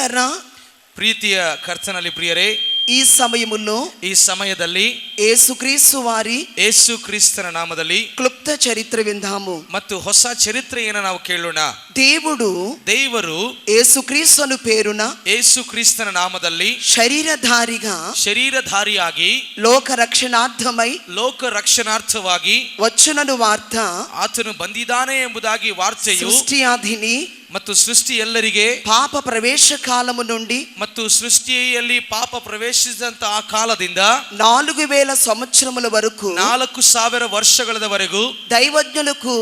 ಪ್ರಿಯರ ಪ್ರೀತಿಯ ಖರ್ಚನಲ್ಲಿ ಪ್ರಿಯರೇ ಈ ಸಮಯವನ್ನು ಈ ಸಮಯದಲ್ಲಿ ಏಸು ಕ್ರೀಸ್ತು ವಾರಿ ಏಸು ಕ್ರಿಸ್ತನ ನಾಮದಲ್ಲಿ ಕ್ಲುಪ್ತ ಚರಿತ್ರವಿಂದಾಮು. ಮತ್ತು ಹೊಸ ಚರಿತ್ರೆ ಏನ ನಾವು ಕೇಳೋಣ. ದೇವುಡು ದೇವರು ಏಸು ಕ್ರೀಸ್ತನು ಪೇರುನ ಏಸು ಕ್ರಿಸ್ತನ ನಾಮದಲ್ಲಿ ಶರೀರಧಾರಿಗ ಶರೀರಧಾರಿಯಾಗಿ ಲೋಕ ರಕ್ಷಣಾರ್ಥಮೈ ಲೋಕ ರಕ್ಷಣಾರ್ಥವಾಗಿ ವಚನನು ವಾರ್ಥ ಆತನು ಬಂದಿದ್ದಾನೆ ಎಂಬುದಾಗಿ ವಾರ್ತೆಯು ಸೃಷ್ಟಿಯಾದಿನಿ ಮತ್ತು ಸೃಷ್ಟಿ ಎಲ್ಲರಿಗೆ పాప ప్రవేశ కాలము నుండి ಮತ್ತು ಸೃಷ್ಟಿಯಲ್ಲಿ ಪಾಪ ಪ್ರವೇಶಿಸಿದಂತ ಆ ಕಾಲದಿಂದ నాలుగు వేల సంవత్సరముల వరకు ನಾಲ್ಕು ಸಾವಿರ ವರ್ಷಗಳವರೆಗೂ దైవజ్ఞులకు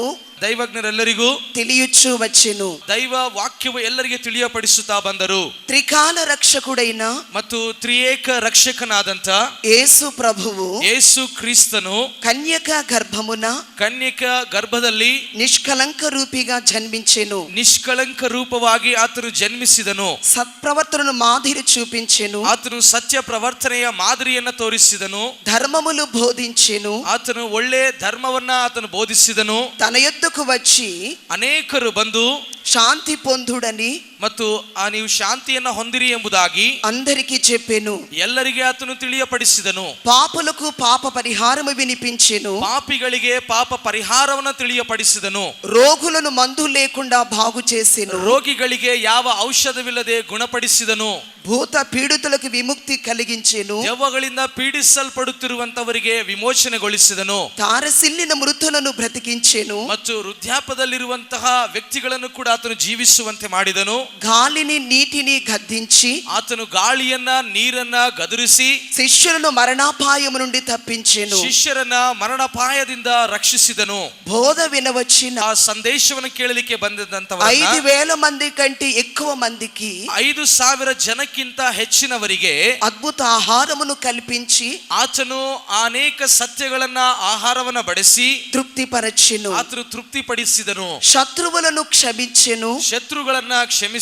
ದೈವಜ್ಞರೆಲ್ಲರಿಗೂ తెలియచ్చు వచ్చెను ದೈವ ವಾಕ್ಯವು ಎಲ್ಲರಿಗೆ ತಿಳಿಯಪಡಿಸುತ್ತಾ ಬಂದರು త్రికాల రక్షకుడైన ಮತ್ತು ತ್ರಿಯೇಕ ರಕ್ಷಕನಾದಂತ యేసు ప్రభువు ಯೇಸು ಕ್ರಿಸ್ತನು కన్యక గర్భమున ಕನ್ಯಕ ಗರ್ಭದಲ್ಲಿ నిష్కలంక రూపిగా జన్మించెను ನಿಷ್ಕಳಂಕ ರೂಪವಾಗಿ ಆತನು ಜನ್ಮಿಸಿದನು సత్ప్రవర్తనను మాదిరి చూపించెను ಆತನು ಸತ್ಯ ಪ್ರವರ್ತನೆಯ ಮಾದರಿಯನ್ನ ತೋರಿಸಿದನು ధర్మములు బోధించెను ಆತನು ಒಳ್ಳೆ ಧರ್ಮವನ್ನ ಆತನು ಬೋಧಿಸಿದನು తన మీదకు వచ్చి అనేకరు బంధు శాంతి పొందుడని ಮತ್ತು ಆ ನೀವು ಶಾಂತಿಯನ್ನ ಹೊಂದಿರಿ ಎಂಬುದಾಗಿ అందరికీ చెప్పెను ಎಲ್ಲರಿಗೆ ಆತನು ತಿಳಿಯಪಡಿಸಿದನು పాపులకు పాప పరిహారము వినిపించెను ಪಾಪಿಗಳಿಗೆ ಪಾಪ ಪರಿಹಾರವನ್ನ ತಿಳಿಯಪಡಿಸಿದನು రోగులను మందు లేకుండా బాగు చేసెను ರೋಗಿಗಳಿಗೆ ಯಾವ ಔಷಧವಿಲ್ಲದೆ ಗುಣಪಡಿಸಿದನು భూత పీడితులకు విముక్తి కలిగించెను ದೆವ್ವಗಳಿಂದ ಪೀಡಿಸಲ್ಪಡುತ್ತಿರುವಂತವರಿಗೆ ವಿಮೋಚನೆಗೊಳಿಸಿದನು తారసిల్లిన మృతులను బ్రతికించెను ಮತ್ತು ವೃದ್ಧಾಪದಲ್ಲಿರುವಂತಹ ವ್ಯಕ್ತಿಗಳನ್ನು ಕೂಡ ಆತನು ಜೀವಿಸುವಂತೆ ಮಾಡಿದನು గాలిని నీటిని గద్దించి ಆತನು ಗಾಳಿಯನ್ನ ನೀರನ್ನ ಗದರಿಸಿ శిష్యులను మరణాపాయము నుండి తప్పించెను ಶಿಷ್ಯರನ್ನ ಮರಣಪಾಯದಿಂದ ರಕ್ಷಿಸಿದನು బోధ వినవచ్చిన ಆ ಸಂದೇಶವನ್ನು ಕೇಳಲಿಕ್ಕೆ ఐదు ಬಂದಿದ್ದಂತವರನ್ನ వేల మంది కంటే ఎక్కువ మందికి ಐದು ಸಾವಿರ ಜನಕ್ಕಿಂತ ಹೆಚ್ಚಿನವರಿಗೆ అద్భుత ఆహారమును కల్పించి ಆತನು ಅನೇಕ ಸತ್ಯಗಳನ್ನ ಆಹಾರವನ್ನ ಬಡಿಸಿ తృప్తిపరచెను ಆತನು ತೃಪ್ತಿಪಡಿಸಿದನು శత్రువులను క్షమించెను ಶತ್ರುಗಳನ್ನ ಕ್ಷಮಿಸಿದನು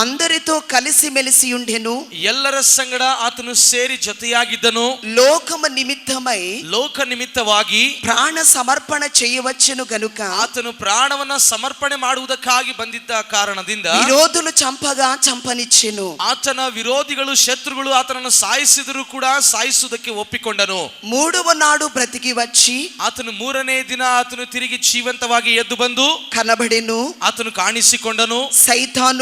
అందరితో కలిసి మెలిసి ఉండెను ಎಲ್ಲರ ಸಂಗಡ ಆತನು ಸೇರಿ ಜೊತೆಯಾಗಿದ್ದನು లోకము నిమిత్తమై ಲೋಕ ನಿಮಿತ್ತವಾಗಿ ప్రాణ సమర్పణ చేయవచ్చును గనుక ಆತನು ಪ್ರಾಣವನ್ನ ಸಮರ್ಪಣೆ ಮಾಡುವುದಕ್ಕಾಗಿ ಬಂದಿದ್ದ ಕಾರಣದಿಂದ విరోధులు చంపగా చంపనిచ్చెను ಆತನ ವಿರೋಧಿಗಳು ಶತ್ರುಗಳು ಆತನನ್ನು ಸಾಯಿಸಿದರೂ ಕೂಡ ಸಾಯಿಸುವುದಕ್ಕೆ ಒಪ್ಪಿಕೊಂಡನು మూడవ నాడు బ్రతికి వచ్చి ಆತನು ಮೂರನೇ ದಿನ ಆತನು ತಿರುಗಿ ಜೀವಂತವಾಗಿ ಎದ್ದು ಬಂದು కనబడెను ಆತನು ಕಾಣಿಸಿಕೊಂಡನು సైతానును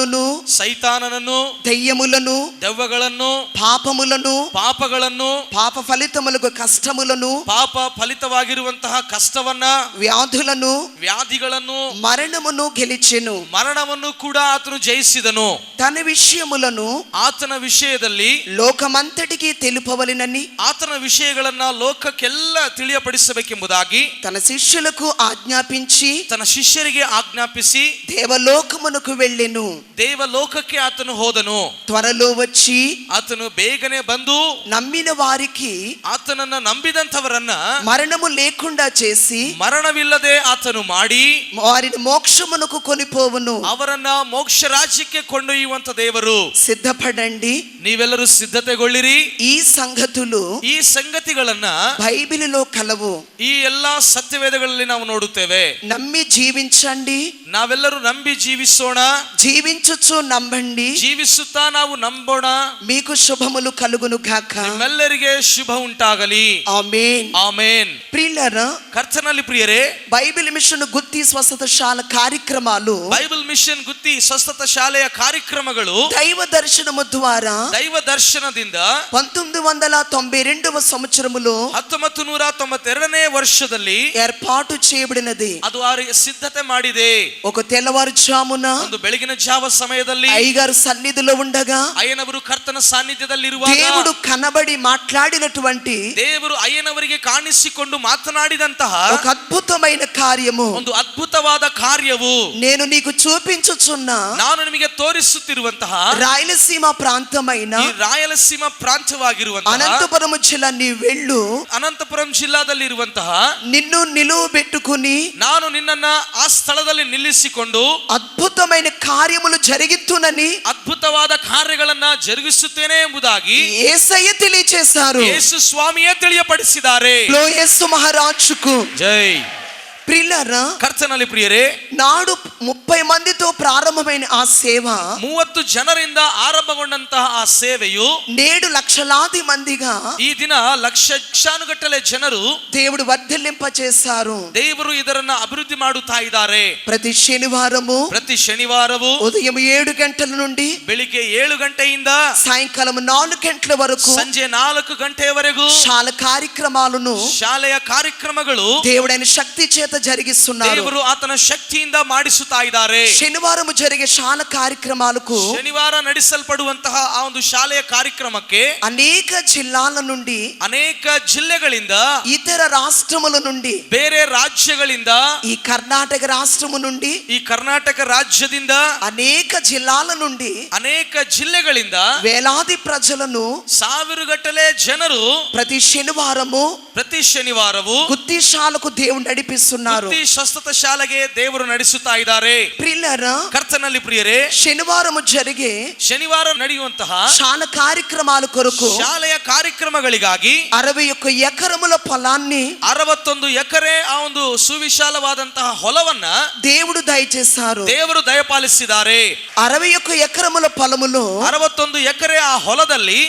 ಸೈತಾನನನ್ನು దెయ్యములను ದೆವ್ವಗಳನ್ನು పాపములను ಪಾಪಗಳನ್ನು పాప ఫలితములకు కష్టములను ಪಾಪ ಫಲಿತವಾಗಿರುವಂತಹ ಕಷ್ಟವನ್ನ వ్యాధులను ವ್ಯಾಧಿಗಳನ್ನು మరణమును గెలిచెను ಮರಣವನ್ನು ಕೂಡ ಆತನು ಜಯಿಸಿದನು తన విషయములను ಆತನ ವಿಷಯದಲ್ಲಿ లోకమంతటికి తెలుపవలెనని ಆತನ ವಿಷಯಗಳನ್ನ ಲೋಕಕ್ಕೆಲ್ಲ ತಿಳಿಯಪಡಿಸಬೇಕೆಂಬುದಾಗಿ తన శిష్యులకు ఆజ్ఞాపించి ತನ್ನ ಶಿಷ್ಯರಿಗೆ ಆಜ್ಞಾಪಿಸಿ దేవలోకమునకు వెళ్ళెను ದೇವಲೋಕಕ್ಕೆ ಆತನು ಹೋದನು త్వరలో వచ్చి ಆತನು ಬೇಗನೆ ಬಂದು నమ్మిన వారికి ಆತನನ್ನ ನಂಬಿದಂಥವರನ್ನ మరణము లేకుండా చేసి ಮರಣವಿಲ್ಲದೆ ಆತನು ಮಾಡಿ వారిని మోక్షమునకు కొనిపోవును ಅವರನ್ನ ಮೋಕ್ಷ ರಾಜ್ಯಕ್ಕೆ ಕೊಂಡೊಯ್ಯುವಂತ ದೇವರು సిద్ధపడండి ನೀವೆಲ್ಲರೂ ಸಿದ್ಧತೆಗೊಳ್ಳಿರಿ ఈ సంగతులు ಈ ಸಂಗತಿಗಳನ್ನ బైబిలులో కలవు ಈ ಎಲ್ಲಾ ಸತ್ಯವೇದಗಳಲ್ಲಿ ನಾವು ನೋಡುತ್ತೇವೆ నమ్మి జీవించండి ನಾವೆಲ್ಲರೂ ನಂಬಿ ಜೀವಿಸೋಣ జీవించుచు నమ్మండి ಜೀವಿಸುತ್ತಾ ನಾವು ನಂಬೋಣ మీకు శుభములు కలుగును గాక ನಿಮ್ಮೆಲ್ಲರಿಗೆ ಶುಭ ಉಂಟಾಗಲಿ ఆమేన్ ಆಮೇನ್ ప్రియులరా ಕರ್ತನಲ್ಲಿ ಪ್ರಿಯರೇ బైబిల్ మిషన్ గుత్తి స్వస్థతశాల కార్యక్రమాలు ಬೈಬಲ್ ಮಿಷನ್ ಗುತ್ತಿ ಸ್ವಸ್ಥತ ಶಾಲೆಯ ಕಾರ್ಯಕ್ರಮಗಳು దైవ దర్శనము ద్వారా ದೈವ ದರ್ಶನದಿಂದ పంతొమ్మిది వందల తొంభై రెండవ సంవత్సరములో ಹತ್ತೊಂಬತ್ತು ನೂರ ತೊಂಬತ್ತೆರಡನೇ ವರ್ಷದಲ್ಲಿ ఏర్పాటు చేయబడినది ಅದು ಆ ಸಿದ್ಧತೆ ಮಾಡಿದೆ ఒక తెల్లవారుజామున ಒಂದು ಬೆಳಗಿನ ಜಾವ ಸಮಯದಲ್ಲಿ అయ్యగారు సన్నిధిలో ఉండగా ಅಯ್ಯನವರು ಕರ್ತನ ಸಾನ್ನಿಧ್ಯದಲ್ಲಿ దేవుడు ಇರುವಾಗ కనబడి మాట్లాడినటువంటి ದೇವರು ಅಯ್ಯನವರಿಗೆ ಕಾಣಿಸಿಕೊಂಡು ಮಾತನಾಡಿದಂತಹ ఒక అద్భుతమైన కార్యము ಒಂದು ಅದ್ಭುತವಾದ ಕಾರ್ಯವು నేను నీకు చూపించుచున్న ನಾನು ನಿಮಗೆ ತೋರಿಸುತ್ತಿರುವಂತಹ రాయలసీమ ప్రాంతమైన ಈ ರಾಯಲಸೀಮ ಪ್ರಾಂತ್ಯವಾಗಿರುವಂತಹ అనంతపురము జిల్లా నీ వెళ్ళు ಅನಂತಪುರಂ ಜಿಲ್ಲಾದಲ್ಲಿ ಇರುವಂತಹ నిన్ను నిలువ పెట్టుకుని ನಾನು ನಿನ್ನನ್ನ ಆ ಸ್ಥಳದಲ್ಲಿ ನಿಲ್ಲಿಸಿಕೊಂಡು అద్భుతమైన కార్యములు ಜರುಗಿತ್ತುನನಿ ಅದ್ಭುತವಾದ ಕಾರ್ಯಗಳನ್ನ ಜರುಗಿಸುತ್ತೇನೆ ಎಂಬುದಾಗಿ ಏಸಯ್ಯ ತಿಳಿಚೇಸಾರು ಯೇಸು ಸ್ವಾಮಿಯೇ ತಿಳಿಯಪಡಿಸಿದ್ದಾರೆ ಲೋ ಯೇಸು ಮಹಾರಾಜಕು ಜೈ ప్రిల్లరా ಕರ್ತನಲ್ಲಿ ಪ್ರಿಯರೇ నాడు ముప్పై మందితో ప్రారంభమైన ఆ సేవ ಮೂವತ್ತು ಜನರಿಂದ ಆರಂಭಗೊಂಡಂತಹ ಆ ಸೇವೆಯು నేడు లక్షలాది మందిగా ಈ ದಿನ ಲಕ್ಷ ಲಕ್ಷಾನುಗಟ್ಟಲೆ ಜನರು దేవుడు వర్ధిల్లింప చేశారు ದೇವರು ಇದರನ್ನ ಅಭಿವೃದ್ಧಿ ಮಾಡುತ್ತಾ ಇದ್ದಾರೆ ప్రతి శనివారము ಪ್ರತಿ ಶನಿವಾರವೂ ఉదయం ఏడు గంటల నుండి ಬೆಳಿಗ್ಗೆ ಏಳು ಗಂಟೆಯಿಂದ సాయంకాలం నాలుగు గంటల వరకు ಸಂಜೆ ನಾಲ್ಕು ಗಂಟೆಯವರೆಗೂ చాలా కార్యక్రమాలను ಶಾಲೆಯ ಕಾರ್ಯಕ್ರಮಗಳು దేవుడైన శక్తి చేత జరిగిస్తున్నారు ದೇವರು ಆತನ ಶಕ್ತಿಯಿಂದ ಮಾಡಿಸುತ್ತಾ ಇದ್ದಾರೆ శనివారం జరిగే చాలా కార్యక్రమాలకు ಶನಿವಾರ ನಡೆಸಲ್ಪಡುವಂತಹ ಆ ಒಂದು ಶಾಲೆಯ ಕಾರ್ಯಕ್ರಮಕ್ಕೆ అనేక జిల్లాల నుండి ಅನೇಕ ಜಿಲ್ಲೆಗಳಿಂದ ఇతర రాష్ట్రముల నుండి ಬೇರೆ ರಾಜ್ಯಗಳಿಂದ ఈ కర్ణాటక రాష్ట్రము నుండి ಈ ಕರ್ನಾಟಕ ರಾಜ್ಯದಿಂದ అనేక జిల్లాల నుండి ಅನೇಕ ಜಿಲ್ಲೆಗಳಿಂದ వేలాది ప్రజలను ಸಾವಿರಗಟ್ಟಲೆ ಜನರು ప్రతి శనివారము ಪ್ರತಿ ಶನಿವಾರವು గుత్తిశాలకు దేవుడు నడిపిస్తున్నారు ಬುದ್ಧಿ ಸ್ವಸ್ಥತ ಶಾಲೆಗೆ ದೇವರು ನಡೆಸುತ್ತಾ ಇದ್ದಾರೆ ప్రిల్లరా ಕರ್ತನಲ್ಲಿ ಪ್ರಿಯರೇ శనివారము జరిగే ಶನಿವಾರ ನಡೆಯುವಂತಹ చాలా కార్యక్రమాల కొరకు ಶಾಲೆಯ ಕಾರ್ಯಕ್ರಮಗಳಿಗಾಗಿ అరవై ఒక్క ఎకరముల పొలాన్ని ಅರವತ್ತೊಂದು ಎಕರೆ ಆ ಒಂದು ಸುವಿಶಾಲವಾದಂತಹ ಹೊಲವನ್ನ దేవుడు దయచేశారు ದೇವರು ದಯಪಾಲಿಸಿದ್ದಾರೆ అరవై ఒక్క ఎకరముల పొలములో ಅರವತ್ತೊಂದು ಎಕರೆ ಆ ಹೊಲದಲ್ಲಿ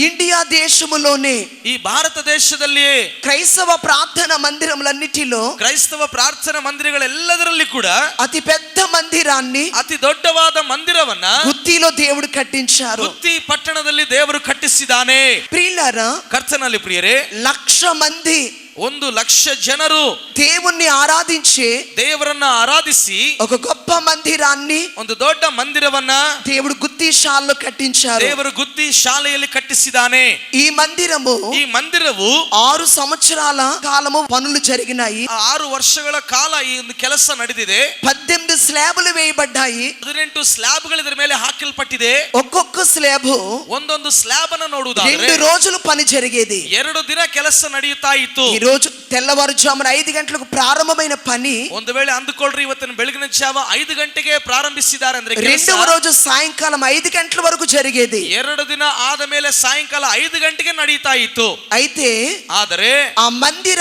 ఇండియా దేశములోనే ಈ ಭಾರತ ದೇಶದಲ್ಲಿಯೇ క్రైస్తవ ప్రార్థన మందిరములన్నిటిలో ಕ್ರೈಸ್ತವ ಪ್ರಾರ್ಥನಾ ಮಂದಿರಗಳೆಲ್ಲದರಲ್ಲಿ ಕೂಡ అతి పెద్ద మందిరాన్ని ಅತಿ ದೊಡ್ಡವಾದ ಮಂದಿರವನ್ನ గుత్తిలో దేవుడు కట్టించారు ವೃತ್ತಿ ಪಟ್ಟಣದಲ್ಲಿ ದೇವರು ಕಟ್ಟಿಸಿದ್ದಾನೆ ప్రియులారా ಕರ್ತನಲ್ಲಿ ಪ್ರಿಯರೇ లక్ష మంది ಒಂದು ಲಕ್ಷ ಜನರು దేవుణ్ణి ఆరాధించే ದೇವರನ್ನ ಆರಾಧಿಸಿ ఒక గొప్ప మందిరాన్ని ಒಂದು ದೊಡ್ಡ ಮಂದಿರವನ್ನ దేవుడు గుత్తిశాలలో కట్టించారు ದೇವರು ಗುದ್ದಿ ಶಾಲೆಯಲ್ಲಿ ಕಟ್ಟಿಸಿದ್ದಾನೆ ఈ మందిరము ಈ ಮಂದಿರವು ఆరు సంవత్సరాల కాలము పనులు జరిగినాయి ಆ ಆರು ವರ್ಷಗಳ ಕಾಲ ಈ ಒಂದು ಕೆಲಸ ನಡೆದಿದೆ పద్దెనిమిది స్లాబులు వేయబడ్డాయి ಹದಿನೆಂಟು ಸ್ಲಾಬ್ಗಳು ಇದರ ಮೇಲೆ ಹಾಕಲ್ಪಟ್ಟಿದೆ ఒక్కొక్క స్లాబు ಒಂದೊಂದು ಸ್ಲಾಬ್ ಅನ್ನ రెండు ನೋಡುವುದಾದ್ರೆ రోజులు పని జరిగేది ಎರಡು ದಿನ ಕೆಲಸ ನಡೆಯುತ್ತಾ ಇತ್ತು ఈ రోజు తెల్లవారుజామున ఐదు గంటలకు ప్రారంభమైన పని ಒಂದು ವೇಳೆ ಅಂದುಕೊಳ್ಳ್ರಿ ಇವತ್ತಿನ ಬೆಳಗಿನ ಜಾವ ಐದು ಗಂಟೆಗೆ ಪ್ರಾರಂಭಿಸಿದ್ದಾರೆ ಅಂದ್ರೆ ಕೆಲಸ రెండవ రోజు సాయంకాలం ఐదు గంటల వరకు జరిగేది ಎರಡು ದಿನ ಆದ ಮೇಲೆ ಸಾಯಂಕಾಲ ಐದು ಗಂಟೆಗೆ ನಡೀತಾ ಇತ್ತು అయితే ಆದರೆ ఆ మందిర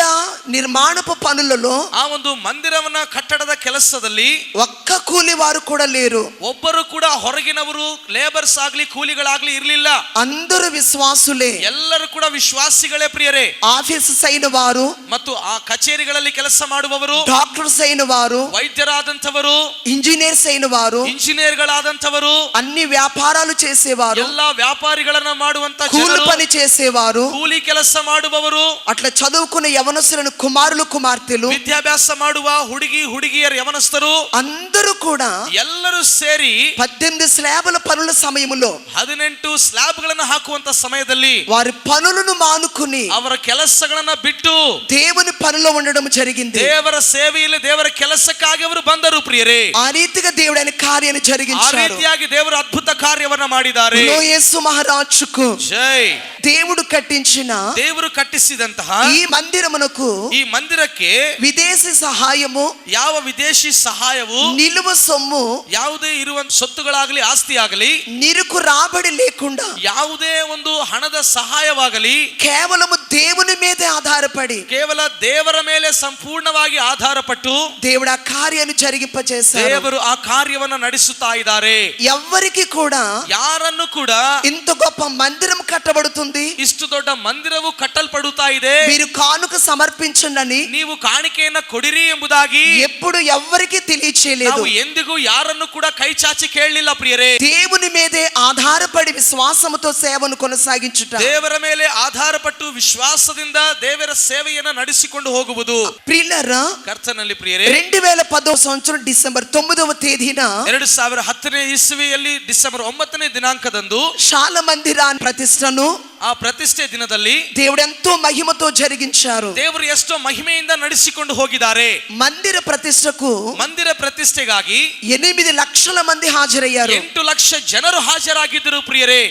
నిర్మాణపు పనులలో ಆ ಒಂದು ಮಂದಿರವನ್ನ ಕಟ್ಟಡದ ಕೆಲಸದಲ್ಲಿ ఒక్క కూలి వారు కూడా లేరు ಒಬ್ಬರು ಕೂಡ ಹೊರಗಿನವರು ಲೇಬರ್ಸ್ ಆಗ್ಲಿ ಕೂಲಿಗಳಾಗ್ಲಿ ಇರ್ಲಿಲ್ಲ అందరూ విశ్వాసులే ಎಲ್ಲರೂ ಕೂಡ ವಿಶ್ವಾಸಿಗಳೇ ಪ್ರಿಯರೇ ఆఫీసర్స్ అయిన వారు ಮತ್ತು ಆ ಕಚೇರಿಗಳಲ್ಲಿ ಕೆಲಸ ಮಾಡುವವರು డాక్టర్స్ అయిన వారు ವೈದ್ಯರಾದಂಥವರು ఇంజనీర్స్ అయిన వారు ಇಂಜಿನಿಯರ್ಗಳಾದಂಥವರು అన్ని వ్యాపారాలు చేసేవారు ಎಲ್ಲಾ ವ್ಯಾಪಾರಿಗಳನ್ನ ಮಾಡುವಂತ కూలి ಜನರು పని చేసేవారు ಕೂಲಿ ಕೆಲಸ ಮಾಡುವವರು అట్లా చదువుకున్న యవనస్తులను కుమారులు కుమార్తెలు ವಿದ್ಯಾಭ್ಯಾಸ ಮಾಡುವ ಹುಡುಗಿ ಹುಡುಗಿಯರ ಯವನಸ್ಥರು అందరూ కూడా ಎಲ್ಲರೂ ಸೇರಿ పద్దెనిమిది స్లాబుల పనుల సమయంలో ಹದಿನೆಂಟು ಸ್ಲಾಬ್ ಗಳನ್ನ ಹಾಕುವಂತ ಸಮಯದಲ್ಲಿ వారి పనులను మానుకుని ಅವರ ಕೆಲಸಗಳನ್ನ ಬಿಟ್ಟು దేవుని పనిలో ఉండడం జరిగింది ದೇವರ ಸೇವೆಯಲ್ಲಿ ದೇವರ ಕೆಲಸಕ್ಕಾಗಿ ಅವರು ಬಂದರು ಪ್ರಿಯರೇ ఆ రీతిగా దేవుడు ఆయన కార్యాన్ని ಆ జరిగించారు ರೀತಿಯಾಗಿ ದೇವರು ಅದ್ಭುತ ಕಾರ್ಯವನ್ನ ಮಾಡಿದ್ದಾರೆ యేసు మహారాజుకు ಜೈ దేవుడు కట్టించిన ದೇವರು ಕಟ್ಟಿಸಿದಂತಹ ఈ మందిరమునకు ಈ ಮಂದಿರಕ್ಕೆ విదేశీ సహాయము ಯಾವ ವಿದೇಶಿ ಸಹಾಯವು నిలువ సొమ్ము ಯಾವುದೇ ಇರುವ ಸೊತ್ತುಗಳಾಗಲಿ ಆಸ್ತಿ ಆಗಲಿ నిరుకు రాబడి లేకుండా ಯಾವುದೇ ಒಂದು ಹಣದ ಸಹಾಯವಾಗಲಿ కేవలము దేవుని మీదే ఆధారపడి ಕೇವಲ ದೇವರ ಮೇಲೆ ಸಂಪೂರ್ಣವಾಗಿ ಆಧಾರಪಟ್ಟು దేవుడు ఆ కార్యాన్ని జరిగింపచేశారు ದೇವರು ಆ ಕಾರ್ಯವನ್ನ ನಡೆಸುತ್ತಾ ಇದ್ದಾರೆ ఎవ్వరికి కూడా ಯಾರನ್ನು ಕೂಡ ఇంత గొప్ప మందిరం కట్టబడుతుంది ಇಷ್ಟು ದೊಡ್ಡ ಮಂದಿರವು ಕಟ್ಟಲ್ಪಡುತ್ತಾ ಇದೆ మీరు కానుక సమర్పించండి ನೀವು ಕಾಣಿಕೆಯನ್ನ ಕೊಡಿರಿ ಎಂಬುದಾಗಿ ఎప్పుడు ఎవ్వరికి తెలియచేయలేదు ನಾವು ಎಂದಿಗೂ ಯಾರನ್ನು ಕೂಡ ಕೈ ಚಾಚಿ ಕೇಳಲಿಲ್ಲ ಪ್ರಿಯರೇ దేవుని మీదే ఆధారపడి విశ్వాసముతో సేవను కొనసాగించుట ದೇವರ ಮೇಲೆ ಆಧಾರಪಟ್ಟು ವಿಶ್ವಾಸದಿಂದ ದೇವರ ಸೇವೆಯನ್ನ ನಡೆಸಿಕೊಂಡು ಹೋಗುವುದು ప్రియులరా ಕರ್ತನಲ್ಲಿ ಪ್ರಿಯರೇ రెండు వేల పదో సంవత్సరం డిసెంబర్ తొమ్మిదవ తేదీన ಎರಡು ಸಾವಿರ ಹತ್ತನೇ ಇಸ್ವಿಯಲ್ಲಿ ಡಿಸೆಂಬರ್ ಒಂಬತ್ತನೇ ದಿನಾಂಕದಂದು శాల మందిరాన్ని ప్రతిష్టను ಆ ಪ್ರತಿಷ್ಠೆ ದಿನದಲ್ಲಿ దేవుడు ఎంతో మహిమతో జరిగించారు ದೇವರು ಎಷ್ಟೋ ಮಹಿಮೆಯಿಂದ ನಡೆಸಿಕೊಂಡು ಹೋಗಿದ್ದಾರೆ మందిర ప్రతిష్టకు ಮಂದಿರ ಪ್ರತಿಷ್ಠೆಗಾಗಿ ఎనిమిది లక్షల మంది హాజరయ్యారు ಎಂಟು ಲಕ್ಷ ಜನರು ಹಾಜರಾಗಿದ್ದರು ಪ್ರಿಯರೇ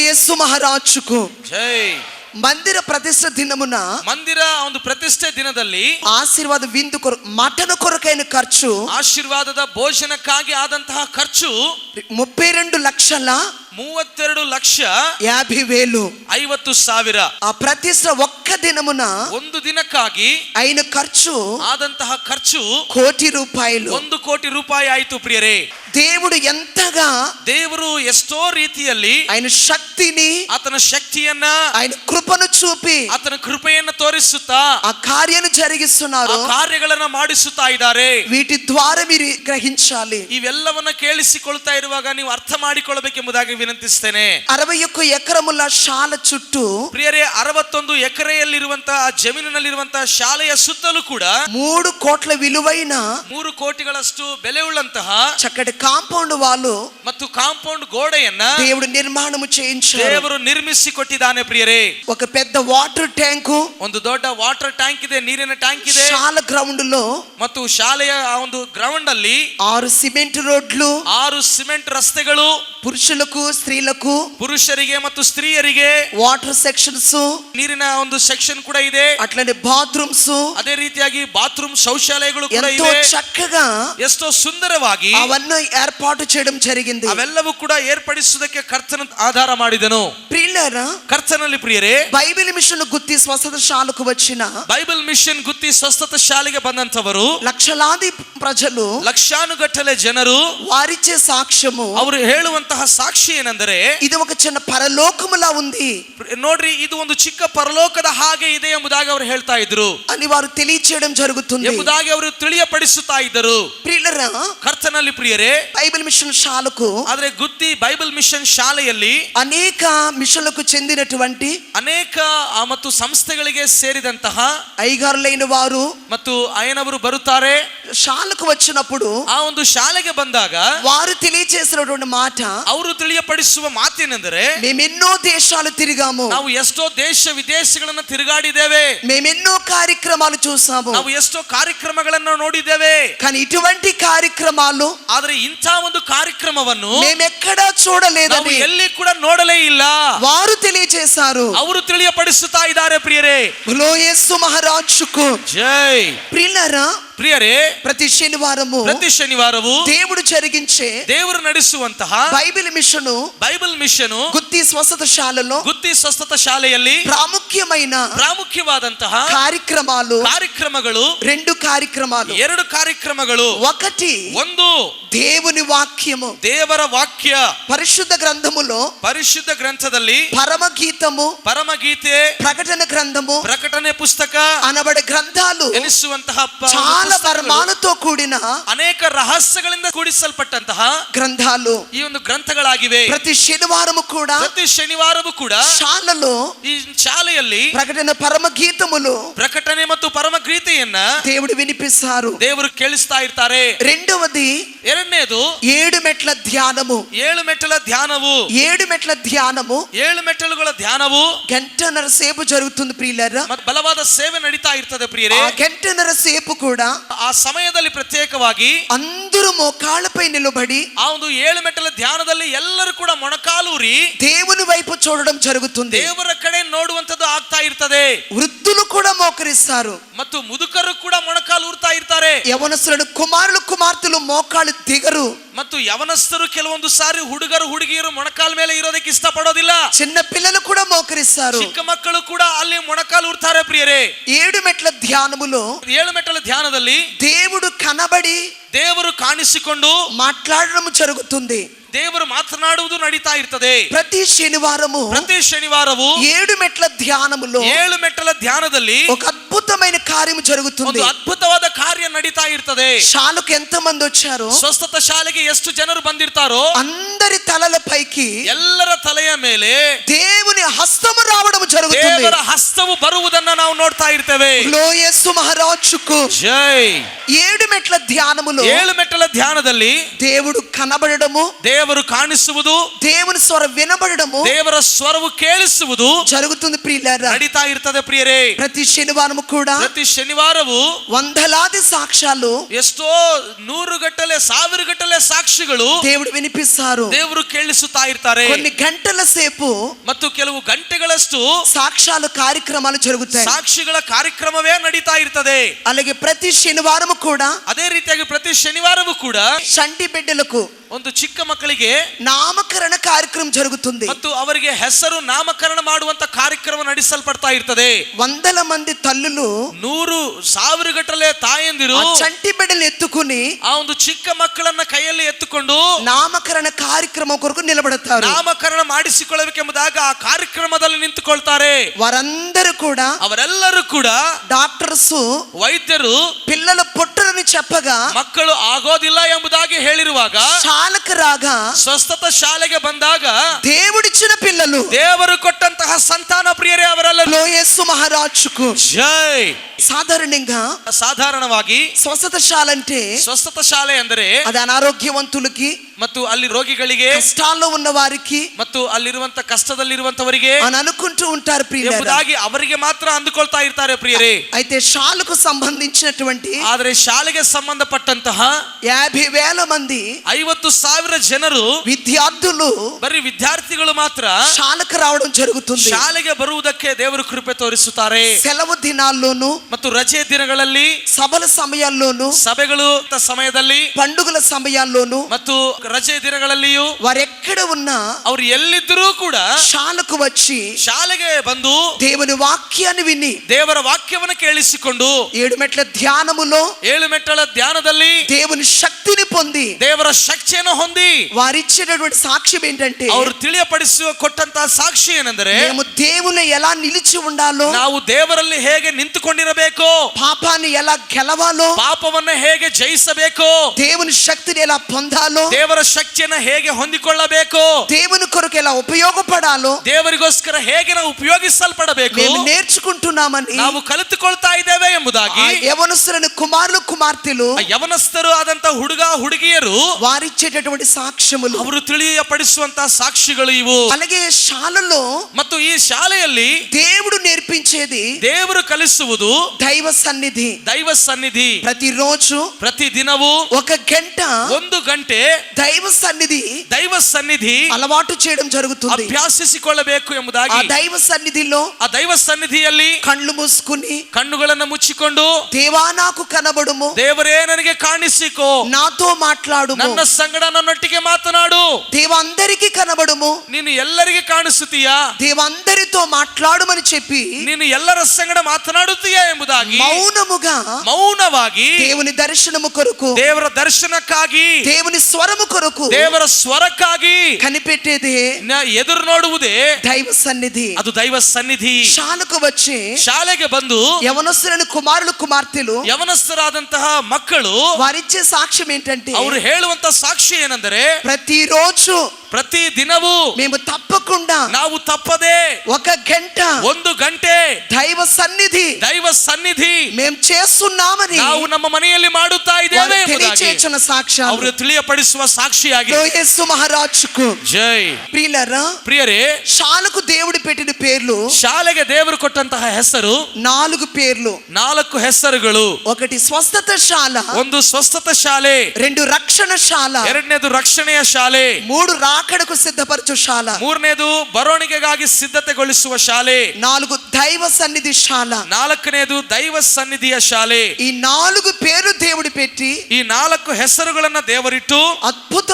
యేసు మహారాజుకు ಜೈ మందిర ప్రతిష్ట దినమున ಮಂದಿರ ಒಂದು ಪ್ರತಿಷ್ಠೆ ದಿನದಲ್ಲಿ ఆశీర్వాద విందు కొర మటన కొరకైన ఖర్చు ಆಶೀರ್ವಾದದ ಭೋಜನಕ್ಕಾಗಿ ಆದಂತಹ ಖರ್ಚು ముప్పై రెండు లక్షల ಮೂವತ್ತೆರಡು ಲಕ್ಷ యాభై వేలు ಐವತ್ತು ಸಾವಿರ ఆ ప్రతిష్ట ದಿನಮುನ ಒಂದು ದಿನಕ್ಕಾಗಿ ಐನ ಖರ್ಚು ಆದಂತಹ ಖರ್ಚು ಕೋಟಿ ರೂಪಾಯಿಲು ಒಂದು ಕೋಟಿ ರೂಪಾಯಿ ಆಯಿತು ಪ್ರಿಯರೇ ದೇವರು ಎಂತಗಾ ದೇವರು ಎಷ್ಟೋ ರೀತಿಯಲ್ಲಿ ಆಯನ ಶಕ್ತಿನಿ ಆತನ ಶಕ್ತಿಯನ್ನ ಆಯನ ಕೃಪನು ಚೂಪಿ ಆತನ ಕೃಪೆಯನ್ನು ತೋರಿಸುತ್ತಾ ಆ ಕಾರ್ಯನು ಜರುಗಿಸುತ್ತಾರೆ ಕಾರ್ಯಗಳನ್ನ ಮಾಡಿಸುತ್ತಾ ಇದ್ದಾರೆ ವೀಟಿ ದ್ವಾರ ಮೀರಿ ಗ್ರಹಿಂಚಾಲಿ ಇವೆಲ್ಲವನ್ನ ಕೇಳಿಸಿಕೊಳ್ತಾ ಇರುವಾಗ ನೀವು ಅರ್ಥ ಮಾಡಿಕೊಳ್ಳಬೇಕೆಂಬುದಾಗಿ ವಿನಂತಿಸ್ತೇನೆ ಅರವೈ ಎಕರಮುಲ್ಲ ಶಾಲ ಚುಟ್ಟು ಪ್ರಿಯರೇ ಅರವತ್ತೊಂದು ಎಕರೆಯ ಎಕರೆಯಲ್ಲಿರುವಂತಹ ಜಮೀನಿನಲ್ಲಿರುವಂತಹ ಶಾಲೆಯ ಸುತ್ತಲೂ ಕೂಡ మూడు కోట్ల విలువైన ಮೂರು ಕೋಟಿಗಳಷ್ಟು ಬೆಲೆ ಉಳ್ಳಂತಹ చక్కటి కాంపౌండ్ వాళ్ళు ಮತ್ತು ಕಾಂಪೌಂಡ್ ಗೋಡೆಯನ್ನ దేవుడు నిర్మాణము చేయించారు ದೇವರು ನಿರ್ಮಿಸಿ ಕೊಟ್ಟಿದ್ದಾನೆ ಪ್ರಿಯರೇ ఒక పెద్ద వాటర్ ట్యాంకు ಒಂದು ದೊಡ್ಡ ವಾಟರ್ ಟ್ಯಾಂಕ್ ಇದೆ ನೀರಿನ ಟ್ಯಾಂಕ್ ಇದೆ ಶಾಲ గ్రౌండ్ లో ಮತ್ತು ಶಾಲೆಯ ಆ ಒಂದು ಗ್ರೌಂಡ್ ಅಲ್ಲಿ ఆరు సిమెంట్ రోడ్లు ಆರು ಸಿಮೆಂಟ್ ರಸ್ತೆಗಳು పురుషులకు స్త్రీలకు ಪುರುಷರಿಗೆ ಮತ್ತು ಸ್ತ್ರೀಯರಿಗೆ వాటర్ సెక్షన్స్ ನೀರಿನ ಒಂದು ಸೆಕ್ಷನ್ ಕೂಡ ಇದೆ అట్లనే బాత్రూమ్స్ ಅದೇ ರೀತಿಯಾಗಿ ಬಾತ್ರೂಮ್ ಶೌಚಾಲಯಗಳು ಕೂಡ ఎంతో ಇವೆ చక్కగా ಎಷ್ಟೋ ಸುಂದರವಾಗಿ అవన్నీ ఏర్పాటు చేయడం జరిగింది ಅವೆಲ್ಲವೂ ಕೂಡ ಏರ್ಪಡಿಸುವುದಕ್ಕೆ ಕರ್ತನ ಆಧಾರ ಮಾಡಿದನು ప్రియులారా ಕರ್ತನಲ್ಲಿ ಪ್ರಿಯರೇ బైబిల్ మిషన్ గుత్తి స్వస్థత శాలకు వచ్చిన ಬೈಬಲ್ ಮಿಷನ್ ಗುತ್ತಿ ಸ್ವಸ್ಥತ ಶಾಲೆಗೆ ಬಂದಂತವರು లక్షలాది ప్రజలు ಲಕ್ಷಾನುಗಟ್ಟಲೆ ಜನರು వారిచ్చే సాక్ష్యము ಅವರು ಹೇಳುವಂತಹ ಸಾಕ್ಷಿ ಏನೆಂದರೆ ఇది ఒక చిన్న పరలోకములా ఉంది ನೋಡ್ರಿ ಇದು ಒಂದು ಚಿಕ್ಕ ಪರಲೋಕದ ಹಾಗೆ ಇದೆ ಎಂಬುದಾಗಿ ಅವರು ಹೇಳ್ತಾ ಇದ್ರು అని వారు తెలియచేయడం జరుగుతుంది ಎಂಬುದಾಗಿ ಅವರು ತಿಳಿಯಪಡಿಸುತ್ತಾ ಇದ್ದರು ప్రియులరా ಕರ್ತನಲ್ಲಿ ಪ್ರಿಯರೇ బైబిల్ మిషన్ శాలకు ಆದ್ರೆ ಗುತ್ತಿ ಬೈಬಲ್ ಮಿಷನ್ ಶಾಲೆಯಲ್ಲಿ అనేక మిషన్లకు చెందినటువంటి ಅನೇಕ ಆ, ಮತ್ತು ಸಂಸ್ಥೆಗಳಿಗೆ ಸೇರಿದಂತಹ అయ్యగారులైన వారు ಮತ್ತು ಅಯ್ಯನವರು ಬರುತ್ತಾರೆ శాలకు వచ్చినప్పుడు ಆ ಒಂದು ಶಾಲೆಗೆ ಬಂದಾಗ వారు తెలియచేసినటువంటి మాట ಅವರು ತಿಳಿಯಪಡಿಸುವ ಮಾತೇನೆಂದರೆ మేమెన్నో దేశాలు తిరిగాము ನಾವು ಎಷ್ಟೋ ದೇಶ ವಿದೇಶಗಳನ್ನ ತಿರುಗಾಡಿದ್ದೇವೆ మేమెన్నో కార్యక్రమాలు చూసాము ನಾವು ಎಷ್ಟೋ ಕಾರ್ಯಕ್ರಮಗಳನ್ನು ನೋಡಿದ್ದೇವೆ కానీ ఇటువంటి కార్యక్రమాలు ಆದ್ರೆ ಇಂಥ ಒಂದು ಕಾರ್ಯಕ್ರಮವನ್ನು మేమెక్కడా ನಾವು చూడలేదని ಎಲ್ಲಿ ಕೂಡ ನೋಡಲೇ ಇಲ್ಲ వారు తెలియచేశారు ಅವರು ತಿಳಿಯಪಡಿಸುತ್ತಾ ಇದ್ದಾರೆ ಪ್ರಿಯರೇ యేసు మహారాజుకు ಜೈ ప్రియులరా ಪ್ರಿಯರೇ ప్రతి శనివారము ಪ್ರತಿ ಶನಿವಾರವು దేవుడు జరిగించే ದೇವರು ನಡೆಸುವಂತಹ Bible mission Bible mission Gutti స్వస్థత శాలలో ಗುತ್ತಿ ಸ್ವಸ್ಥತ ಶಾಲೆಯಲ್ಲಿ ప్రాముఖ్యమైన ಪ್ರಾಮುಖ್ಯವಾದಂತಹ కార్యక్రమాలు ಕಾರ್ಯಕ್ರಮಗಳು రెండు కార్యక్రమాలు ಎರಡು ಕಾರ್ಯಕ್ರಮಗಳು ఒకటి ಒಂದು దేవుని వాక్యము ದೇವರ ವಾಕ್ಯ పరిశుద్ధ గ్రంథములో ಪರಿಶುದ್ಧ ಗ್ರಂಥದಲ್ಲಿ పరమగీతము ಪರಮಗೀತೆ ప్రకటన గ్రంథము ಪ್ರಕಟಣೆ ಪುಸ್ತಕ అనబడే గ్రంథాలు ಎನಿಸುವಂತಹ ಪ- చాలా ಅನೇಕ ರಹಸ್ಯಗಳಿಂದ ಕೂಡಿಸಲ್ಪಟ್ಟಂತಹ ಗ್ರಂಥಾಲು ಈ ಒಂದು ಗ್ರಂಥಗಳಾಗಿವೆ. ಪ್ರತಿ ಶನಿವಾರವೂ ಕೂಡ ಪ್ರತಿ ಶನಿವಾರವೂ ಕೂಡ ಶಾಲಲು ಈ ಶಾಲೆಯಲ್ಲಿ ప్రకటన ಪರಮ గీతములు ಪ್ರಕಟಣೆ ಮತ್ತು ಪರಮ ಗೀತೆಯನ್ನ ದೇವರು ವಿನಿಪಿಸಾರು. ದೇವರು ಕೇಳಿಸ್ತಾ ಇರ್ತಾರೆ. ರೆಂಡವದಿ ಎರಡನೇದು ಏಳು ಮೆಟ್ಲ ಧ್ಯಾನವು ಏಳು ಮೆಟ್ಟಲ ಧ್ಯಾನವು. ಏಳು ಮೆಟ್ಲ ಧ್ಯಾನವು ಏಳು ಮೆಟ್ಟಲುಗಳ ಧ್ಯಾನವು. ಗಂಟನರ ಸೇಬು జరుగుతుంది ಪ್ರಿಯರ. ಬಲವಾದ ಸೇವೆ ನಡೀತಾ ಇರ್ತದೆ ಪ್ರಿಯರೇ. ಗಂಟನರ ಸೇಬು ಕೂಡ ಆ ಸಮಯದಲ್ಲಿ ಪ್ರತ್ಯೇಕವಾಗಿ అందరూ మోకాళ్ళపై నిలబడి ಆ ಒಂದು ಏಳು ಮೆಟ್ಟಲ ಧ್ಯಾನದಲ್ಲಿ ಎಲ್ಲರೂ ಕೂಡ ಮೊಣಕಾಲೂರಿ దేవుని వైపు చూడడం జరుగుతుంది ದೇವರ ಕಡೆ ನೋಡುವಂತದ್ದು ಆಗ್ತಾ ಇರ್ತದೆ వృద్ధులు కూడా మోకరిస్తారు ಮತ್ತು ಮುದುಕರು ಕೂಡ ಮೊಣಕಾಲು ಊರ್ತಾ ಇರ್ತಾರೆ యవనస్తులను కుమారులు కుమార్తెలు మోకాళ్ళు దిగరు ಮತ್ತು ಯವನಸ್ಥರು ಕೆಲವೊಂದು ಸಾರಿ ಹುಡುಗರು ಹುಡುಗಿಯರು ಮೊಣಕಾಲ ಮೇಲೆ ಇರೋದಕ್ಕೆ ಇಷ್ಟಪಡೋದಿಲ್ಲ ಚಿನ್ನ ಪಿಲ್ಲಲು ಕೂಡ ಮೋಕರಿಸ್ತಾರೆ ಚಿಕ್ಕ ಮಕ್ಕಳು ಕೂಡ ಅಲ್ಲಿ ಮೊಣಕಾಲು ಉರ್ತಾರೆ ಪ್ರಿಯರೇ ಏಳು ಮೆಟ್ಲ ಧ್ಯಾನಮುಲು ಏಳು ಮೆಟ್ಲ ಧ್ಯಾನದಲ್ಲಿ ದೇವುಡು ಕನಬಡಿ ದೇವರು ಕಾಣಿಸಿಕೊಂಡು మాట్లాడడం ಜರುಗುತ್ತದೆ ದೇವರು ಮಾತನಾಡುವುದು ನಡೀತಾ ಇರ್ತದೆ ಪ್ರತಿ శనివారము ಪ್ರತಿ ಶನಿವಾರವು ಏಳು ಮೆಟ್ಲ ಧ್ಯಾನಮುಲು ಏಳು ಮೆಟ್ಟಲ ಧ್ಯಾನದಲ್ಲಿ ಒಂದು అద్భుతమైన కార్యము జరుగుతుంది ಒಂದು ಅದ್ಭುತವಾದ ಕಾರ್ಯ ನಡೀತಾ ಇರ್ತದೆ శాలకు ఎంత మంది వచ్చారో ಸ್ವಸ್ಥತ ಶಾಲೆಗೆ ಎಷ್ಟು ಜನರು ಬಂದಿರ್ತಾರೋ అందరి తలల పైకి ಎಲ್ಲರ ತಲೆಯ ಮೇಲೆ దేవుని హస్తము రావడం జరుగుతుంది ದೇವರ ಹಸ್ತವು ಬರುವುದನ್ನ ನಾವು ನೋಡ್ತಾ ಇರ್ತೇವೆ లోయస్సు మహారాజుకు ಜೈ ఏడు మెట్ల ధ్యానములో ಏಳು ಮೆಟ್ಟಲ ಧ್ಯಾನದಲ್ಲಿ దేవుడు కనబడము ದೇವರು ಕಾಣಿಸುವುದು దేవుని స్వర వినబడము ದೇವರ ಸ್ವರವು ಕೇಳಿಸುವುದು జరుగుతుంది ప్రియులారా ನಡೀತಾ ಇರ್ತದೆ ಪ್ರಿಯರೇ ప్రతి శనివారం కూడా ಪ್ರತಿ ಶನಿವಾರವು వందలాది సాక్ష్యాలు ಎಷ್ಟೋ ನೂರು ಗಟ್ಟಲೆ ಸಾವಿರ ಗಟ್ಟಲೆ ಸಾಕ್ಷಿಗಳು దేవుడు వినిపిస్తారు ದೇವರು ಕೇಳಿಸುತ್ತಾ ಇರ್ತಾರೆ కొన్ని గంటల సేపు ಮತ್ತು ಕೆಲವು ಗಂಟೆಗಳಷ್ಟು సాక్ష్యాలు కార్యక్రమాలు జరుగుతాయి ಸಾಕ್ಷಿಗಳ ಕಾರ್ಯಕ್ರಮವೇ ನಡೀತಾ ಇರ್ತದೆ అలాగే ప్రతి శనివారం కూడా ಅದೇ ರೀತಿಯಾಗಿ ಪ್ರತಿ ಶನಿವಾರವೂ ಕೂಡ చంటి బిడ్డలకు ಒಂದು ಚಿಕ್ಕ ಮಕ್ಕಳಿಗೆ నామకరణ కార్యక్రమం జరుగుతుంది ಮತ್ತು ಅವರಿಗೆ ಹೆಸರು ನಾಮಕರಣ ಮಾಡುವಂತ ಕಾರ್ಯಕ್ರಮ ನಡೆಸಲ್ಪಡ್ತಾ ಇರ್ತದೆ వందల మంది తల్లులు ನೂರು ಸಾವಿರ ಗಟ್ಟಲೆ ತಾಯಂದಿರು ఆ చంటి బిడ్డలు ఎత్తుకుని ಆ ಒಂದು ಚಿಕ್ಕ ಮಕ್ಕಳನ್ನ ಕೈಯಲ್ಲಿ ಎತ್ತುಕೊಂಡು నామకరణ కార్యక్రమం కొరకు నిలబడతారు ನಾಮಕರಣ ಮಾಡಿಸಿಕೊಳ್ಳಬೇಕೆಂಬುದಾಗ ಆ ಕಾರ್ಯಕ್ರಮದಲ್ಲಿ ನಿಂತುಕೊಳ್ತಾರೆ వారందరూ కూడా ಅವರೆಲ್ಲರೂ ಕೂಡ డాక్టర్స్ ವೈದ್ಯರು పిల్లల పొట్టులని చెప్పగా ಮಕ್ಕಳು ಆಗೋದಿಲ್ಲ ಎಂಬುದಾಗಿ ಹೇಳಿರುವಾಗ చాలక రాగా ಸ್ವಸ್ಥತ ಶಾಲೆಗೆ ಬಂದಾಗ దేవుడిచ్చిన పిల్లలు ದೇವರು ಕೊಟ್ಟಂತಹ ಸಂತಾನ ಪ್ರಿಯರೇ ಅವರೆಲ್ಲರೂ లోయేసు మహారాజుకు ಜೈ సాధారణంగా ಸಾಧಾರಣವಾಗಿ స్వస్థతశాల అంటే ಸ್ವಸ್ಥತ ಶಾಲೆ ಅಂದರೆ అది అనారోగ్యవంతులకి ಮತ್ತು ಅಲ್ಲಿ ರೋಗಿಗಳಿಗೆ ಕಷ್ಟಾಲ್ಲೋ ಉನ್ನ ವಾರಿಗೆ ಮತ್ತು ಅಲ್ಲಿರುವಂತ ಕಷ್ಟದಲ್ಲಿರುವಂತವರಿಗೆ ಅನುಕುಂಟು ಉಂಟಾರು ಪ್ರಿಯರಾಗಿ ಅವರಿಗೆ ಮಾತ್ರ ಅಂದುಕೊಳ್ತಾ ಇರ್ತಾರೆ ಪ್ರಿಯರೇ ಐತೆ ಶಾಲೆಗೆ ಸಂಬಂಧಿಸಿನటువంటి ಆದರೆ ಶಾಲೆಗೆ ಸಂಬಂಧಪಟ್ಟಂತಹ యాభై ಮಂದಿ మంది ఐవత్తు సావిర జనరు ವಿದ್ಯಾರ್ಥಿಗಳು బరీ విద్యార్థిగులు మాత్ర శాలకు ಜರುಗುತ್ತದೆ ಶಾಲೆಗೆ ಬರುವುದಕ್ಕೆ ದೇವರು ಕೃಪೆ ತೋರಿಸುತ್ತಾರೆ ಕೆಲವು దినాల్లోను ಮತ್ತು ರಜೆ ದಿನಗಳಲ್ಲಿ ಸಭಲ ಸಮಯಲ್ಲೂನು ಸಭೆಗಳು ಸಮಯದಲ್ಲಿ ಪಂಡುಗಳ ಸಮಯಲ್ಲೋನು ಮತ್ತು ರಜೆ ದಿನಗಳಲ್ಲಿಯೂ ಎಕ್ಕಡ ಉನ್ನ ಅವರು ಎಲ್ಲಿದ್ದರೂ ಕೂಡ ಶಾಲಕು ವಚ್ಚಿ ಶಾಲೆಗೆ ಬಂದು ದೇವನ ವಾಕ್ಯನ ವಿನ್ನಿ ದೇವರ ವಾಕ್ಯವನ್ನು ಕೇಳಿಸಿಕೊಂಡು ಏಳು ಮೆಟ್ಲ ಧ್ಯಾನಮುಲೋ ಏಳು ಮೆಟ್ಟಳ ಧ್ಯಾನದಲ್ಲಿ దేవుని శక్తిని పొంది దేవుని శక్తిని పొంది వారు ఇచ్చినటువంటి సాక్ష్యం ఏంటంటే అవరు తెలియపడిసు కొట్టంత సాక్షి ఏనందరే మేము దేవుని ఎలా నిలిచి ఉండాలో ನಾವು ದೇವರಲ್ಲಿ ಹೇಗೆ ನಿಂತುಕೊಂಡಿರಬೇಕು ಪಾಪನ ఎలా గెలవాలో పాపవನ್ನ ಹೇಗೆ జయించಬೇಕು దేవుని శక్తిని ఎలా పొందాలో దేవుని శక్తిని ಹೇಗೆ ಹೊಂದಿಕೊಳ್ಳಬೇಕು దేవుని కొరకు ఎలా ఉపయోగపడాలో ದೇವರಿಗೋಸ್ಕರ ಹೇಗೆ ನಾವು ಉಪಯೋಗಿಸಲ್ಪಡಬೇಕು మేము నేర్చుకుంటున్నామని ನಾವು ಕಲಿತುಕೊಳ್ತಾ ಇದ್ದೇವೆ ఆ ಎಂಬುದಾಗಿ యవనస్తులను కుమారులు కుమార్తెలు ಆ ಯವನಸ್ಥರು ಆದಂತ ಹುಡುಗ ಹುಡುಗಿಯರು వారిచ్చేటటువంటి సాక్ష్యములు ಅವರು ತಿಳಿಯಪಡಿಸುವಂತಹ ಸಾಕ್ಷಿಗಳು ಇವು అలాగే శాలలో ಮತ್ತು ಈ ಶಾಲೆಯಲ್ಲಿ దేవుడు నేర్పించేది ದೇವರು ಕಲಿಸುವುದು దైవ సన్నిధి ದೈವ ಸನ್ನಿಧಿ ప్రతిరోజు ಪ್ರತಿ ದಿನವೂ ఒక గంట ಒಂದು ಗಂಟೆ దైవ సన్నిధి ದೈವ ಸನ್ನಿಧಿ అలవాటు చేయడం జరుగుతుంది ಅಭ್ಯಾಸಿಸಿಕೊಳ್ಳಬೇಕು ఆ ಎಂಬುದಾಗಿ దైవ సన్నిధిలో ಆ ದೈವ ಸನ್ನಿಧಿಯಲ್ಲಿ కళ్ళు మూసుకుని ಕಣ್ಣುಗಳನ್ನು ಮುಚ್ಚಿಕೊಂಡು దేవా నాకు కనబడుము ದೇವರೇ ನನಗೆ ಕಾಣಿಸಿಕೋ నాతో మాట్లాడుము ನನ್ನ ಸಂಗಡ ನನ್ನೊಟ್ಟಿಗೆ ಮಾತನಾಡು దేవందరికి కనబడుము ನೀನು ಎಲ್ಲರಿಗೆ ಕಾಣಿಸುತ್ತೀಯಾ దేవందరితో మాట్లాడుమని చెప్పి ನೀನು ಎಲ್ಲರ ಸಂಗಡ ಮಾತನಾಡುತ್ತೀಯಾ ಎಂಬುದಾಗಿ మౌనముగా ಮೌನವಾಗಿ దేవుని దర్శనము కొరకు ದೇವರ ದರ್ಶನಕ್ಕಾಗಿ దేవుని స్వరము కొరకు ದೇವರ ಸ್ವರಕ್ಕಾಗಿ కనిపెట్టేదే ನ- ಎದುರು ನೋಡುವುದೇ దైవ సన్నిధి ಅದು ದೈವ ಸನ್ನಿಧಿ శాలకు వచ్చి ಶಾಲೆಗೆ ಬಂದು యవనస్తులను కుమారులు కుమార్తెలు ಯವನಸ್ಥರಾದಂತಹ ಮಕ್ಕಳು వారిచ్చే సాక్ష్యం ఏంటంటే ಅವರು ಹೇಳುವಂತ ಸಾಕ್ಷಿ ಏನೆಂದರೆ ప్రతిరోజు ಪ್ರತಿ ದಿನವೂ మేము తప్పకుండా ನಾವು ತಪ್ಪದೆ ఒక గంట ಒಂದು ಗಂಟೆ దైవ సన్నిధి ದೈವ ಸನ್ನಿಧಿ మేము చేస్తున్నామని ನಾವು ನಮ್ಮ ಮನೆಯಲ್ಲಿ ಮಾಡುತ್ತಾ వారు ಇದ್ದೇವೆ ಎಂಬುದಾಗಿ తెలియచేసిన సాక్ష్యాలు ಅವರು ತಿಳಿಯಪಡಿಸುವ ಸಾಕ್ಷಿಯಾಗಿ యేసు మహారాజుకు ಜೈ ప్రియులరా ಪ್ರಿಯರೇ షాలకు దేవుడు పెట్టిన పేర్లు ಶಾಲೆಗೆ ದೇವರು ಕೊಟ್ಟಂತಹ ಹೆಸರು నాలుగు పేర్లు ನಾಲ್ಕು ಹೆಸರುಗಳು ఒకటి స్వస్థత శాల ಒಂದು ಸ್ವಸ್ಥತ ಶಾಲೆ రెండు రక్షణ శాల ಎರಡನೇದು ರಕ್ಷಣೆಯ ಶಾಲೆ మూడు రాకడకు సిద్ధపరచు శాల ಮೂರನೇದು ಬರವಣಿಗೆಗಾಗಿ ಸಿದ್ಧತೆಗೊಳಿಸುವ ಶಾಲೆ నాలుగు దైవ సన్నిధి శాల ನಾಲ್ಕನೇದು ದೈವ ಸನ್ನಿಧಿಯ ಶಾಲೆ ఈ నాలుగు పేరు దేవుడు పెట్టి ಈ ನಾಲ್ಕು ಹೆಸರುಗಳನ್ನ ದೇವರಿಟ್ಟು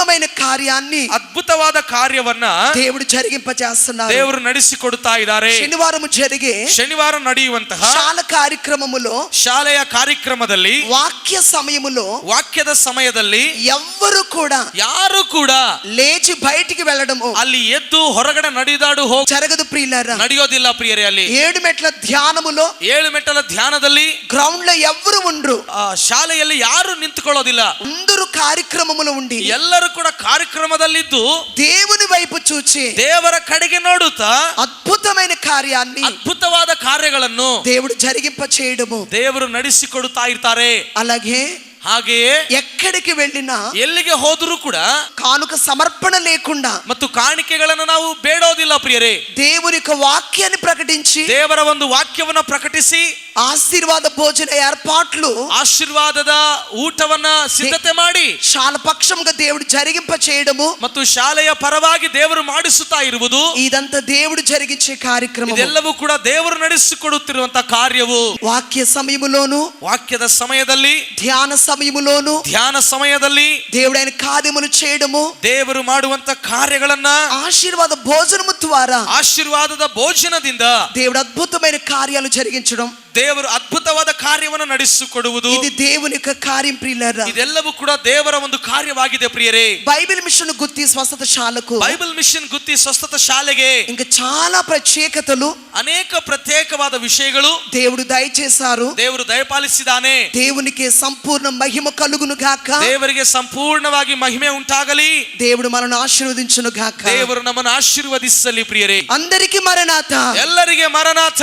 అద్భుతమైన కార్యాన్ని ಅದ್ಭುತವಾದ ಕಾರ್ಯವನ್ನ దేవుడు జరిగింపజేస్తున్నారు ದೇವರು ನಡೆಸಿಕೊಡುತ್ತಾ ಇದ್ದಾರೆ శనివారం జరిగే ಶನಿವಾರ ನಡೆಯುವಂತಹ శాల కార్యక్రమములో ಶಾಲೆಯ ಕಾರ್ಯಕ್ರಮದಲ್ಲಿ వాక్య సమయములో ವಾಕ್ಯದ ಸಮಯದಲ್ಲಿ ఎవ్వరు కూడా ಯಾರು ಕೂಡ లేచి బయటికి వెళ్ళడము ಅಲ್ಲಿ ಎದ್ದು ಹೊರಗಡೆ ನಡೆದಾಡು ಹೋಗಿ జరగదు ప్రియులారా ನಡೆಯೋದಿಲ್ಲ ಪ್ರಿಯರೇ ಅಲ್ಲಿ ఏడు మెట్ల ధ్యానములో ಏಳು ಮೆಟ್ಟಲ ಧ್ಯಾನದಲ್ಲಿ గ్రౌండ్ లో ఎవ్వరు ఉండరు ಆ ಶಾಲೆಯಲ್ಲಿ ಯಾರು ನಿಂತುಕೊಳ್ಳೋದಿಲ್ಲ అందరూ కార్యక్రమములో ఉండి ಎಲ್ಲರೂ ಕೂಡ ಕಾರ್ಯಕ್ರಮದಲ್ಲಿದ್ದು దేవుని వైపు చూచి ದೇವರ ಕಡೆಗೆ ನೋಡುತ್ತಾ అద్భుతమైన కార్యాన్ని ಅದ್ಭುತವಾದ ಕಾರ್ಯಗಳನ್ನು దేవుడు జరిగింప చేయడము ದೇವರು ನಡೆಸಿಕೊಡುತ್ತಾ ಇರ್ತಾರೆ అలాగే ಹಾಗೆಯೇ ఎక్కడికి వెళ్ళినా ಎಲ್ಲಿಗೆ ಹೋದರೂ ಕೂಡ కానుక సమర్పణ లేకుండా ಮತ್ತು ಕಾಣಿಕೆಗಳನ್ನು ನಾವು ಬೇಡೋದಿಲ್ಲ ಪ್ರಿಯರೇ దేవుని యొక్క వాక్యాన్ని ప్రకటించి ದೇವರ ಒಂದು ವಾಕ್ಯವನ್ನ ಪ್ರಕಟಿಸಿ ಆಶೀರ್ವಾದ ಭೋಜನ ಏರ್ಪಾಟ್ಲು ಆಶೀರ್ವಾದದ ಊಟವನ್ನ ಸಿದ್ಧತೆ ಮಾಡಿ ಶಾಲ ಪಕ್ಷಂಗ ದೇವುಡು ಜರಿಗಿಂಪ చేయడము ಮತ್ತು ಶಾಲೆಯ ಪರವಾಗಿ ದೇವರು ಮಾಡಿಸುತ್ತಾ ಇರುವುದು ಇದಂತ ದೇವುಡು ಜರಿಗಿಂಚೆ ಕಾರ್ಯಕ್ರಮ ಇದೆಲ್ಲವೂ ಕೂಡ ದೇವರು ನಡೆಸಿಕೊಡುತ್ತಿರುವಂತ ಕಾರ್ಯವು ವಾಕ್ಯ ಸಮಯಮುಲೋನು ವಾಕ್ಯದ ಸಮಯದಲ್ಲಿ ಧ್ಯಾನ ಸಮಯಮುಲೋನು ಧ್ಯಾನ ಸಮಯದಲ್ಲಿ దేవుడైన కార్యములు చేయడము ದೇವರು ಮಾಡುವಂತ ಕಾರ್ಯಗಳನ್ನ ಆಶೀರ್ವಾದ ಭೋಜನ ద్వారా ಆಶೀರ್ವಾದದ ಭೋಜನದಿಂದ దేవుడు అద్భుతమైన కార్యాలు జరిగించడం ದೇವರು ಅದ್ಭುತವಾದ ಕಾರ್ಯವನ್ನು ನಡೆಸಿಕೊಡುವುದು ఇది దేవుని యొక్క కార్యం ప్రియులారా ಇದೆಲ್ಲವೂ ಕೂಡ ದೇವರ ಒಂದು ಕಾರ್ಯವಾಗಿದೆ ಪ್ರಿಯರೇ బైబిల్ మిషన్ గుత్తి స్వస్థత శాలకు ಬೈಬಲ್ ಮಿಷನ್ ಗುತ್ತಿ ಸ್ವಸ್ಥತ ಶಾಲೆಗೆ ఇంకా చాలా ప్రత్యేకతలు ಅನೇಕ ಪ್ರತ್ಯೇಕವಾದ ವಿಷಯಗಳು దేవుడు దయచేశారు ದೇವರು ದಯಪಾಲಿಸಿದಾನೆ దేవునికి సంపూర్ణ మహిమ కలుగును గాక ದೇವರಿಗೆ ಸಂಪೂರ್ಣವಾಗಿ ಮಹಿಮೆ ಉಂಟಾಗಲಿ దేవుడు మనను ఆశీర్వదించును గాక ದೇವರು ನಮ್ಮನ್ನು ಆಶೀರ್ವದಿಸಲಿ ಪ್ರಿಯರೇ అందరికి మరణాత ಎಲ್ಲರಿಗೆ ಮರನಾಥ